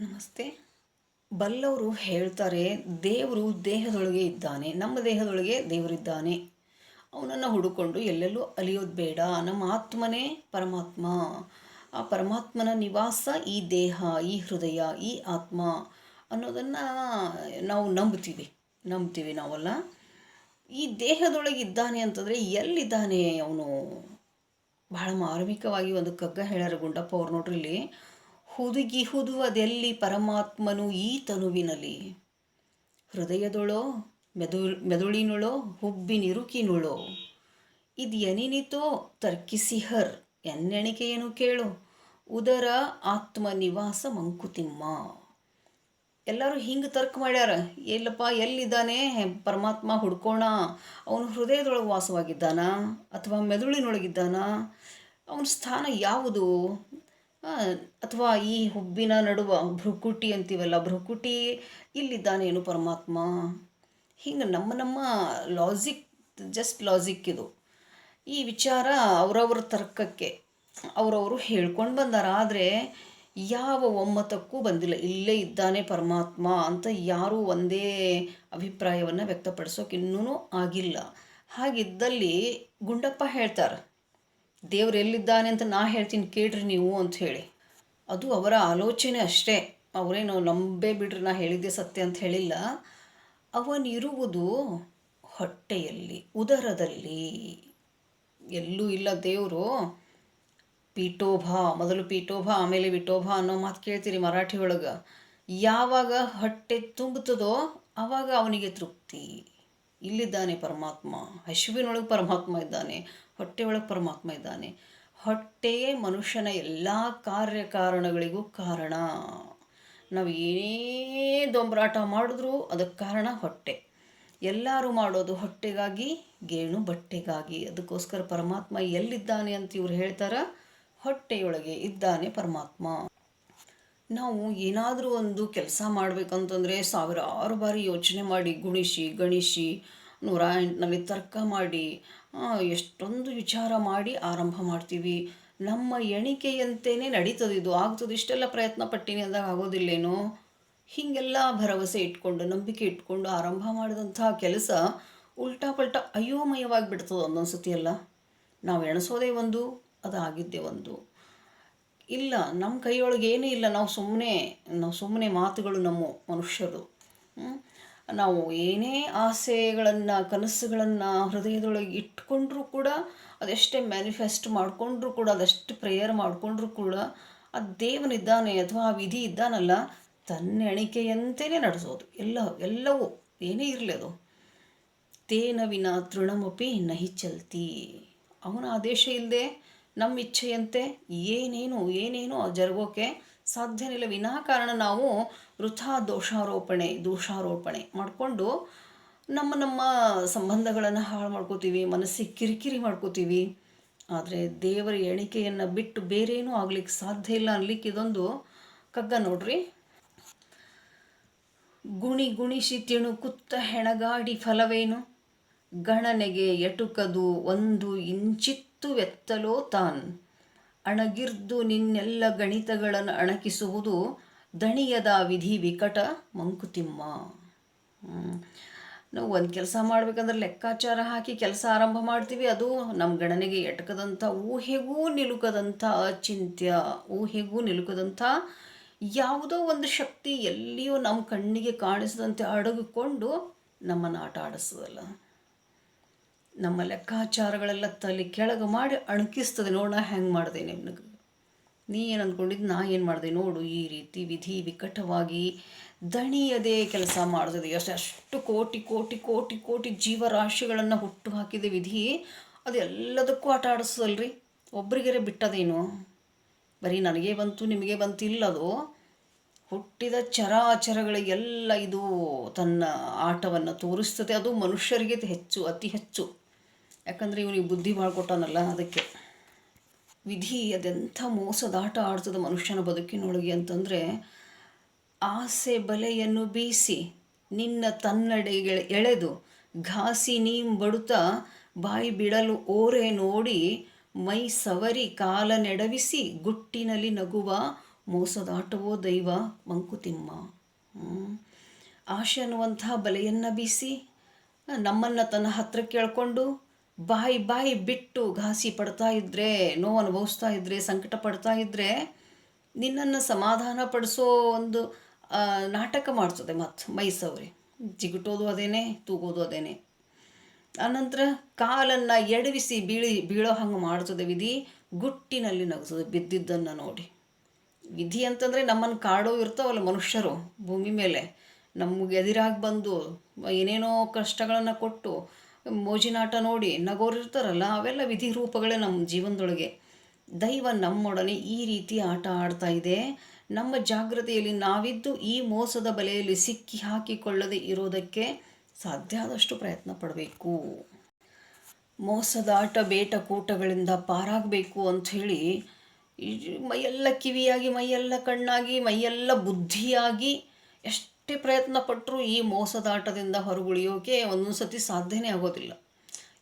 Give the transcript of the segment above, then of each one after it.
ನಮಸ್ತೆ. ಬಲ್ಲವರು ಹೇಳ್ತಾರೆ, ದೇವರು ದೇಹದೊಳಗೆ ಇದ್ದಾನೆ, ನಮ್ಮ ದೇಹದೊಳಗೆ ದೇವರಿದ್ದಾನೆ. ಅವನನ್ನು ಹುಡುಕೊಂಡು ಎಲ್ಲೆಲ್ಲೂ ಅಲಿಯೋದು ಬೇಡ. ನಮ್ಮ ಆತ್ಮನೇ ಪರಮಾತ್ಮ. ಆ ಪರಮಾತ್ಮನ ನಿವಾಸ ಈ ದೇಹ, ಈ ಹೃದಯ, ಈ ಆತ್ಮ ಅನ್ನೋದನ್ನು ನಾವು ನಂಬ್ತೀವಿ ನಂಬ್ತೀವಿ ನಾವಲ್ಲ. ಈ ದೇಹದೊಳಗೆ ಇದ್ದಾನೆ ಅಂತಂದರೆ ಎಲ್ಲಿದ್ದಾನೆ ಅವನು? ಬಹಳ ಮಾರ್ಮಿಕವಾಗಿ ಒಂದು ಕಗ್ಗ ಹೇಳ್ಯಾರ ಗುಂಡಪ್ಪ ಅವ್ರು ನೋಡ್ರಿ ಇಲ್ಲಿ. ಹುದುಗಿ ಹುದುವದೆಲ್ಲಿ ಪರಮಾತ್ಮನು ಈ ತನುವಿನಲ್ಲಿ? ಹೃದಯದೊಳೋ, ಮೆದು, ಮೆದುಳಿನೊಳೋ, ಹುಬ್ಬಿನಿರುಕಿನುಳೋ? ಇದು ಎನಿನಿತೋ ತರ್ಕಿಸಿಹರ್, ಎನ್ನೆಣಿಕೆಯನ್ನು ಕೇಳು. ಉದರ ಆತ್ಮ ನಿವಾಸ ಮಂಕುತಿಮ್ಮ. ಎಲ್ಲರೂ ಹಿಂಗೆ ತರ್ಕ ಮಾಡ್ಯಾರ. ಎಲ್ಲಪ್ಪ, ಎಲ್ಲಿದ್ದಾನೆ? ಪರಮಾತ್ಮ ಹುಡ್ಕೋಣ. ಅವನು ಹೃದಯದೊಳಗೆ ವಾಸವಾಗಿದ್ದಾನ? ಅಥವಾ ಮೆದುಳಿನೊಳಗಿದ್ದಾನ? ಅವನ ಸ್ಥಾನ ಯಾವುದು? ಅಥವಾ ಈ ಹುಬ್ಬಿನ ನಡುವ ಭ್ರುಕುಟಿ ಅಂತೀವಲ್ಲ ಭ್ರುಕುಟಿ ಇಲ್ಲಿದ್ದಾನೇನು ಪರಮಾತ್ಮ? ಹಿಂಗೆ ನಮ್ಮ ನಮ್ಮ ಲಾಜಿಕ್ ಜಸ್ಟ್ ಲಾಜಿಕ್ ಇದು. ಈ ವಿಚಾರ ಅವರವ್ರ ತರ್ಕಕ್ಕೆ ಅವರವರು ಹೇಳ್ಕೊಂಡು ಬಂದಾರ. ಆದರೆ ಯಾವ ಒಮ್ಮತಕ್ಕೂ ಬಂದಿಲ್ಲ. ಇಲ್ಲೇ ಇದ್ದಾನೆ ಪರಮಾತ್ಮ ಅಂತ ಯಾರೂ ಒಂದೇ ಅಭಿಪ್ರಾಯವನ್ನು ವ್ಯಕ್ತಪಡಿಸೋಕೆ ಇನ್ನೂ ಆಗಿಲ್ಲ. ಹಾಗಿದ್ದಲ್ಲಿ ಗುಂಡಪ್ಪ ಹೇಳ್ತಾರೆ ದೇವ್ರು ಎಲ್ಲಿದ್ದಾನೆ ಅಂತ ನಾ ಹೇಳ್ತೀನಿ, ಕೇಳ್ರಿ ನೀವು ಅಂತ ಹೇಳಿ. ಅದು ಅವರ ಆಲೋಚನೆ ಅಷ್ಟೇ. ಅವರೇನು ನಂಬೇ ಬಿಡ್ರಿ, ನಾ ಹೇಳಿದ್ದೆ ಸತ್ಯ ಅಂತ ಹೇಳಿಲ್ಲ. ಅವನಿರುವುದು ಹೊಟ್ಟೆಯಲ್ಲಿ, ಉದರದಲ್ಲಿ. ಎಲ್ಲೂ ಇಲ್ಲ ದೇವರು. ಪೀಠೋಭ, ಮೊದಲು ಪೀಠೋಭ, ಆಮೇಲೆ ವಿಠೋಭ ಅನ್ನೋ ಮಾತು ಕೇಳ್ತೀರಿ ಮರಾಠಿ ಒಳಗೆ ಯಾವಾಗ ಹೊಟ್ಟೆ ತುಂಬುತ್ತದೋ ಆವಾಗ ಅವನಿಗೆ ತೃಪ್ತಿ. ಇಲ್ಲಿದ್ದಾನೆ ಪರಮಾತ್ಮ, ಹಸುವಿನೊಳಗೆ ಪರಮಾತ್ಮ ಇದ್ದಾನೆ ಹೊಟ್ಟೆಯೊಳಗೆ ಪರಮಾತ್ಮ ಇದ್ದಾನೆ. ಹೊಟ್ಟೆಯೇ ಮನುಷ್ಯನ ಎಲ್ಲ ಕಾರ್ಯಕಾರಣಗಳಿಗೂ ಕಾರಣ. ನಾವು ಏನೇ ದೊಂಬರಾಟ ಮಾಡಿದ್ರೂ ಅದಕ್ಕೆ ಕಾರಣ ಹೊಟ್ಟೆ. ಎಲ್ಲರೂ ಮಾಡೋದು ಹೊಟ್ಟೆಗಾಗಿ, ಗೇಣು ಬಟ್ಟೆಗಾಗಿ. ಅದಕ್ಕೋಸ್ಕರ ಪರಮಾತ್ಮ ಎಲ್ಲಿದ್ದಾನೆ ಅಂತ ಇವ್ರು ಹೇಳ್ತಾರ? ಹೊಟ್ಟೆಯೊಳಗೆ ಇದ್ದಾನೆ ಪರಮಾತ್ಮ. ನಾವು ಏನಾದರೂ ಒಂದು ಕೆಲಸ ಮಾಡಬೇಕಂತಂದರೆ ಸಾವಿರಾರು ಬಾರಿ ಯೋಚನೆ ಮಾಡಿ, ಗುಣಿಸಿ, ಗಣಿಸಿ, ನೂರ ಎಂಟನಲ್ಲಿ ತರ್ಕ ಮಾಡಿ ಎಷ್ಟೊಂದು ವಿಚಾರ ಮಾಡಿ ಆರಂಭ ಮಾಡ್ತೀವಿ. ನಮ್ಮ ಎಣಿಕೆಯಂತೆಯೇ ನಡೀತದೆ ಇದು. ಆಗ್ತದೆ ಇಷ್ಟೆಲ್ಲ ಪ್ರಯತ್ನ ಪಟ್ಟಿನಿ ಅಂದಾಗ ಆಗೋದಿಲ್ಲೇನೋ? ಹೀಗೆಲ್ಲ ಭರವಸೆ ಇಟ್ಕೊಂಡು, ನಂಬಿಕೆ ಇಟ್ಕೊಂಡು ಆರಂಭ ಮಾಡಿದಂಥ ಕೆಲಸ ಉಲ್ಟಾ ಪಲ್ಟಾ ಅಯೋಮಯವಾಗಿ ಬಿಡ್ತದೆ ಒಂದೊಂದು ಸತಿ ನಾವು ಎಣಿಸೋದೇ ಒಂದು ಅದು ಆಗಿದ್ದೇ ಒಂದು. ಇಲ್ಲ ನಮ್ಮ ಕೈಯೊಳಗೆ ಏನೂ ಇಲ್ಲ, ನಾವು ಸುಮ್ಮನೆ ನಾವು ಸುಮ್ಮನೆ ಮಾತುಗಳು ನಮ್ಮ ಮನುಷ್ಯರು. ನಾವು ಏನೇ ಆಸೆಗಳನ್ನು, ಕನಸುಗಳನ್ನು ಹೃದಯದೊಳಗೆ ಇಟ್ಕೊಂಡ್ರೂ ಕೂಡ ಅದೆಷ್ಟೇ ಮ್ಯಾನಿಫೆಸ್ಟ್ ಮಾಡಿಕೊಂಡ್ರೂ ಕೂಡ, ಅದೆಷ್ಟು ಪ್ರೇಯರ್ ಮಾಡಿಕೊಂಡ್ರೂ ಕೂಡ ಆ ದೇವನಿದ್ದಾನೆ ಅಥವಾ ಆ ವಿಧಿ ಇದ್ದಾನಲ್ಲ, ತನ್ನ ಎಣಿಕೆಯಂತೆಯೇ ನಡೆಸೋದು. ಎಲ್ಲ ಎಲ್ಲವೂ, ಏನೇ ಇರಲಿ ಅದು. ತೇನ ವಿನ ತೃಣಮಪಿ ನಹಿ ಚಲ್ತಿ. ಅವನ ಆದೇಶ ಇಲ್ಲದೆ ನಮ್ಮ ಇಚ್ಛೆಯಂತೆ ಏನೇನು ಏನೇನು ಜರುಗೋಕೆ ಸಾಧ್ಯನಿಲ್ಲ. ವಿನಾಕಾರಣ ನಾವು ವೃಥಾ ದೋಷಾರೋಪಣೆ ದೋಷಾರೋಪಣೆ ಮಾಡಿಕೊಂಡು ನಮ್ಮ ನಮ್ಮ ಸಂಬಂಧಗಳನ್ನು ಹಾಳು ಮಾಡ್ಕೋತೀವಿ, ಮನಸ್ಸಿಗೆ ಕಿರಿಕಿರಿ ಮಾಡ್ಕೋತೀವಿ. ಆದರೆ ದೇವರ ಎಣಿಕೆಯನ್ನು ಬಿಟ್ಟು ಬೇರೇನೂ ಆಗ್ಲಿಕ್ಕೆ ಸಾಧ್ಯ ಇಲ್ಲ ಅನ್ಲಿಕ್ಕೆ ಇದೊಂದು ಕಗ್ಗ ನೋಡ್ರಿ. ಗುಣಿ ಗುಣಿಸಿ ತಿಣುಕುತ್ತ ಹೆಣಗಾಡಿ ಫಲವೇನು? ಗಣನೆಗೆ ಎಟುಕದು ಒಂದು ಇಂಚಿತ್ತು ವೆತ್ತಲೋ ತಾನ್. ಅಣಗಿರ್ದು ನಿನ್ನೆಲ್ಲ ಗಣಿತಗಳನ್ನು ಅಣಕಿಸುವುದು ದಣಿಯದ ವಿಧಿ ವಿಕಟ ಮಂಕುತಿಮ್ಮ. ನಾವು ಒಂದು ಕೆಲಸ ಮಾಡ್ಬೇಕಂದ್ರೆ ಲೆಕ್ಕಾಚಾರ ಹಾಕಿ ಕೆಲಸ ಆರಂಭ ಮಾಡ್ತೀವಿ. ಅದು ನಮ್ಮ ಗಣನೆಗೆ ಎಟಕದಂಥ, ಊಹೆಗೂ ನಿಲುಕದಂಥ ಅಚಿಂತ್ಯ ಊಹೆಗೂ ನಿಲುಕದಂಥ ಯಾವುದೋ ಒಂದು ಶಕ್ತಿ ಎಲ್ಲಿಯೂ ನಮ್ಮ ಕಣ್ಣಿಗೆ ಕಾಣಿಸದಂತೆ ಅಡಗಿಕೊಂಡು ನಮ್ಮನ್ನು ಆಟ ಆಡಿಸ್ತದಲ್ಲ ನಮ್ಮ ಲೆಕ್ಕಾಚಾರಗಳೆಲ್ಲ ತಲೆ ಕೆಳಗೆ ಮಾಡಿ ಅಣಕಿಸ್ತದೆ. ನೋಡ ಹೆಂಗೆ ಮಾಡಿದೆ ನಿಮ್ಗೆ? ನೀ ಏನು ಅಂದ್ಕೊಂಡಿದ್ದು ನಾ ಏನು ಮಾಡಿದೆ? ನೋಡು, ಈ ರೀತಿ ವಿಧಿ ವಿಕಟವಾಗಿ ದಣಿಯದೇ ಕೆಲಸ ಮಾಡ್ತದೆ. ಎಷ್ಟು ಅಷ್ಟು ಕೋಟಿ ಕೋಟಿ ಕೋಟಿ ಕೋಟಿ ಜೀವರಾಶಿಗಳನ್ನು ಹುಟ್ಟು ಹಾಕಿದೆ ವಿಧಿ ಅದು ಎಲ್ಲದಕ್ಕೂ ಆಟ ಆಡಿಸ್ತದಲ್ರಿ? ಒಬ್ರಿಗೆರೆ ಬಿಟ್ಟದೇನು? ಬರೀ ನನಗೆ ಬಂತು, ನಿಮಗೆ ಬಂತಿಲ್ಲ ಅದು. ಹುಟ್ಟಿದ ಚರಾಚರಗಳಿಗೆಲ್ಲ ಇದು ತನ್ನ ಆಟವನ್ನು ತೋರಿಸ್ತದೆ. ಅದು ಮನುಷ್ಯರಿಗೆ ಹೆಚ್ಚು, ಅತಿ ಹೆಚ್ಚು. ಯಾಕಂದರೆ ಇವನಿಗೆ ಬುದ್ಧಿ ಮಾಡಿಕೊಟ್ಟಾನಲ್ಲ ಅದಕ್ಕೆ. ವಿಧಿ ಅದೆಂಥ ಮೋಸದಾಟ ಆಡ್ತದ ಮನುಷ್ಯನ ಬದುಕಿನೊಳಗೆ ಅಂತಂದರೆ, ಆಸೆ ಬಲೆಯನ್ನು ಬೀಸಿ ನಿನ್ನ ತನ್ನಡೆಗೆ ಎಳೆದು ಘಾಸಿ ನೀಂ ಬಡುತ ಬಾಯಿ ಬಿಡಲು ಓರೆ ನೋಡಿ ಮೈ ಸವರಿ ಕಾಲ ನೆಡವಿಸಿ ಗುಟ್ಟಿನಲ್ಲಿ ನಗುವ ಮೋಸದಾಟವೋ ದೈವ ಮಂಕುತಿಮ್ಮ. ಆಶೆ ಅನ್ನುವಂತಹ ಬಲೆಯನ್ನು ಬೀಸಿ ನಮ್ಮನ್ನು ತನ್ನ ಹತ್ರ ಕೇಳಿಕೊಂಡು ಬಾಯಿ ಬಾಯಿ ಬಿಟ್ಟು ಘಾಸಿ ಪಡ್ತಾ ಇದ್ದರೆ ನೋವು ಅನುಭವಿಸ್ತಾ ಇದ್ದರೆ ಸಂಕಟ ಪಡ್ತಾ ಇದ್ದರೆ ನಿನ್ನನ್ನು ಸಮಾಧಾನ ಪಡಿಸೋ ಒಂದು ನಾಟಕ ಮಾಡ್ತದೆ ಮತ್ತು ಮೈಸವ್ರಿ. ಜಿಗುಟೋದು ಅದೇನೆ, ತೂಗೋದು ಅದೇನೆ. ಆನಂತರ ಕಾಲನ್ನು ಎಡವಿಸಿ ಬೀಳಿ, ಬೀಳೋ ಹಂಗೆ ಮಾಡ್ತದೆ ವಿಧಿ, ಗುಟ್ಟಿನಲ್ಲಿ ನಗಿಸೋದು ಬಿದ್ದಿದ್ದನ್ನು ನೋಡಿ. ವಿಧಿ ಅಂತಂದರೆ ನಮ್ಮನ್ನು ಕಾಡೋ ಇರ್ತಾವಲ್ಲ ಮನುಷ್ಯರು, ಭೂಮಿ ಮೇಲೆ. ನಮಗೆ ಎದುರಾಗಿ ಬಂದು ಏನೇನೋ ಕಷ್ಟಗಳನ್ನು ಕೊಟ್ಟು ಮೋಜಿನಾಟ ನೋಡಿ ನಗೋರು ಇರ್ತಾರಲ್ಲ ಅವೆಲ್ಲ ವಿಧಿ ರೂಪಗಳೇ ನಮ್ಮ ಜೀವನದೊಳಗೆ. ದೈವ ನಮ್ಮೊಡನೆ ಈ ರೀತಿ ಆಟ ಆಡ್ತಾ ಇದೆ. ನಮ್ಮ ಜಾಗೃತಿಯಲ್ಲಿ ನಾವಿದ್ದು ಈ ಮೋಸದ ಬಲೆಯಲ್ಲಿ ಸಿಕ್ಕಿ ಹಾಕಿಕೊಳ್ಳದೆ ಇರೋದಕ್ಕೆ ಸಾಧ್ಯ ಆದಷ್ಟು ಪ್ರಯತ್ನ ಪಡಬೇಕು. ಮೋಸದಾಟ ಬೇಟ ಕೂಟಗಳಿಂದ ಪಾರಾಗಬೇಕು ಅಂಥೇಳಿ ಮೈಯೆಲ್ಲ ಕಿವಿಯಾಗಿ, ಮೈಯೆಲ್ಲ ಕಣ್ಣಾಗಿ, ಮೈಯೆಲ್ಲ ಬುದ್ಧಿಯಾಗಿ ಎಷ್ಟೇ ಪ್ರಯತ್ನ ಪಟ್ಟರೂ ಈ ಮೋಸದಾಟದಿಂದ ಹೊರಗುಳಿಯೋಕೆ ಒಂದೊಂದು ಸತಿ ಸಾಧ್ಯನೇ ಆಗೋದಿಲ್ಲ.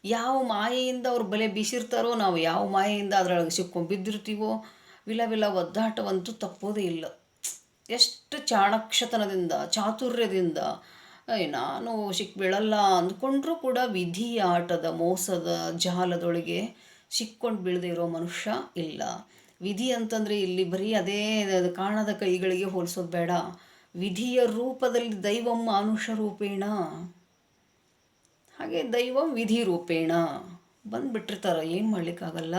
ಯಾವ ಮಾಯೆಯಿಂದ ಅವ್ರು ಬಲೆ ಬೀಸಿರ್ತಾರೋ ನಾವು ಯಾವ ಮಾಯೆಯಿಂದ ಅದರೊಳಗೆ ಸಿಕ್ಕೊಂಡು ಬಿದ್ದಿರ್ತೀವೋ ವಿಲ ವಿಲ ಒದ್ದಾಟವಂತೂ ತಪ್ಪೋದೇ ಇಲ್ಲ. ಎಷ್ಟು ಚಾಣಕ್ಷತನದಿಂದ ಚಾತುರ್ಯದಿಂದ "ಏ, ನಾನು ಸಿಕ್ಬೀಳಲ್ಲ ಅಂದ್ಕೊಂಡ್ರೂ ಕೂಡ ವಿಧಿ ಆಟದ ಮೋಸದ ಜಾಲದೊಳಗೆ ಸಿಕ್ಕೊಂಡು ಬೀಳದೇ ಇರೋ ಮನುಷ್ಯ ಇಲ್ಲ. ವಿಧಿ ಅಂತಂದರೆ ಇಲ್ಲಿ ಬರೀ ಅದು ಕಾಣದ ಕೈಗಳಿಗೆ ಹೋಲಿಸೋದು ಬೇಡ. ವಿಧಿಯ ರೂಪದಲ್ಲಿ ದೈವಂ ಮಾನುಷ ರೂಪೇಣ ಹಾಗೆ ದೈವಂ ವಿಧಿ ರೂಪೇಣ ಬಂದುಬಿಟ್ಟಿರ್ತಾರೆ, ಏನು ಮಾಡಲಿಕ್ಕಾಗಲ್ಲ?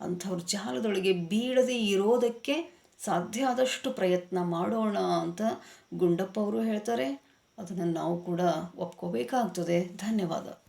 ಅಂಥವ್ರ ಜಾಲದೊಳಗೆ ಬೀಳದೆ ಇರೋದಕ್ಕೆ ಸಾಧ್ಯ ಆದಷ್ಟು ಪ್ರಯತ್ನ ಮಾಡೋಣ ಅಂತ ಗುಂಡಪ್ಪ ಅವರು ಹೇಳ್ತಾರೆ. ಅದನ್ನು ನಾವು ಕೂಡ ಒಪ್ಕೋಬೇಕಾಗ್ತದೆ. ಧನ್ಯವಾದ.